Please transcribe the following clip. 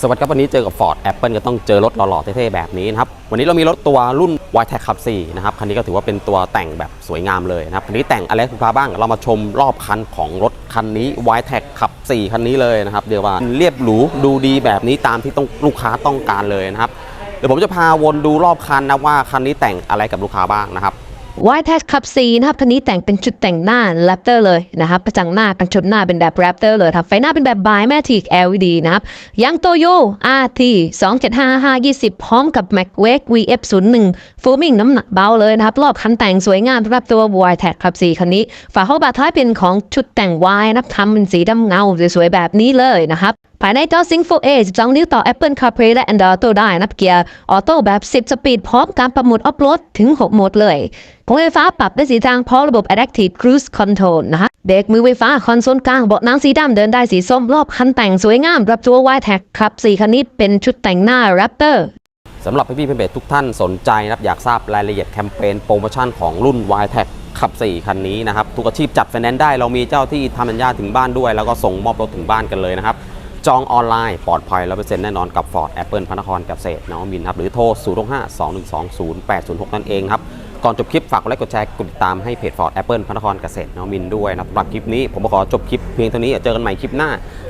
สวัสดีครับวันนี้เจอกับ Ford Apple ก็ต้องเจอรถหล่อๆเท่ๆแบบนี้นะครับวันนี้เรามีรถตัวรุ่น y t e c Cup 4นะครับคันนี้ก็ถือว่าเป็นตัวแต่งแบบสวยงามเลยนะครับคันนี้แต่งอะไรคุณพาบ้าง เรามาชมรอบคันของรถคันนี้ y t e c Cup 4คันนี้เลยนะครับเรียกว่าเรียบหรูดูดีแบบนี้ตามที่ต้องลูกค้าต้องการเลยนะครับเดี๋ยวผมจะพาวนดูรอบคันนะว่าคันนี้แต่งอะไรกับลูกค้าบ้างนะครับ y t e c Cup C นะครับคันนี้แต่งเป็นชุดแต่งหน้า Raptor เลยนะครับกระจังหน้ากันชนหน้าเป็นแบบ Raptor เลยครับไฟหน้าเป็นแบบ Bimatic LED นะครับยางโตโย RT 275520 พร้อมกับ m a c w a k VF01 Foaming น้ำหนักเบาเลยนะครับ รอบคันแต่งสวยงามสำหรับตัว y t e c Cup C คันนี้ ฝาห้องบาท้ายเป็นของชุดแต่ง Y นะครับทำเป็นสีดำเงาสวยๆแบบนี้เลยนะครับ ภายในจอ Sync 4A 12 นิ้วต่อ Apple CarPlay และ Android Auto ได้นับเกียร์ออโต้แบบ 10 สปีดพร้อมการปรับโหมดออฟโรดถึง 6 โหมดเลยพวงไฟฟ้าปรับได้สีทางพร้อมระบบ Adaptive Cruise Control นะคะเบรกมือไฟฟ้าคอนโซลกลางเบาะนังสีดำเดินได้สีส้มรอบคันแต่งสวยงาม รับตัว y t e c ครับ4คันนี้เป็นชุดแต่งหน้า Raptor สำหรับพี่เพื่อนๆทุกท่านสนใจนะครับอยากทราบรายละเอียดแคมเปญโปรโมชั่นของรุ่น y t e c ขับ 4 คันนี้นะครับ ทุกอาชีพจัดไฟแนนซ์ได้เรามีเจ้าที่ทำสัญญาถึงบ้านด้วย แล้วก็ส่งมอบรถถึงบ้านกันเลยนะครับ จองออนไลน์ปลอดภัยร้อแน่นอนกับ Ford Apple พระนครกับเศษน้องมินครับหรือโทร0 6 5 2 1 2 0 8 0 6 นั่นเองครับ ก่อนจบคลิปฝากกดไลค์กดแชร์กดติดตามให้เพจ Ford Apple พระนครเกษตรน้องมินด้วยนะสำหรับคลิปนี้ผมขอจบคลิปเพียงเท่านี้เจอกันใหม่คลิปหน้า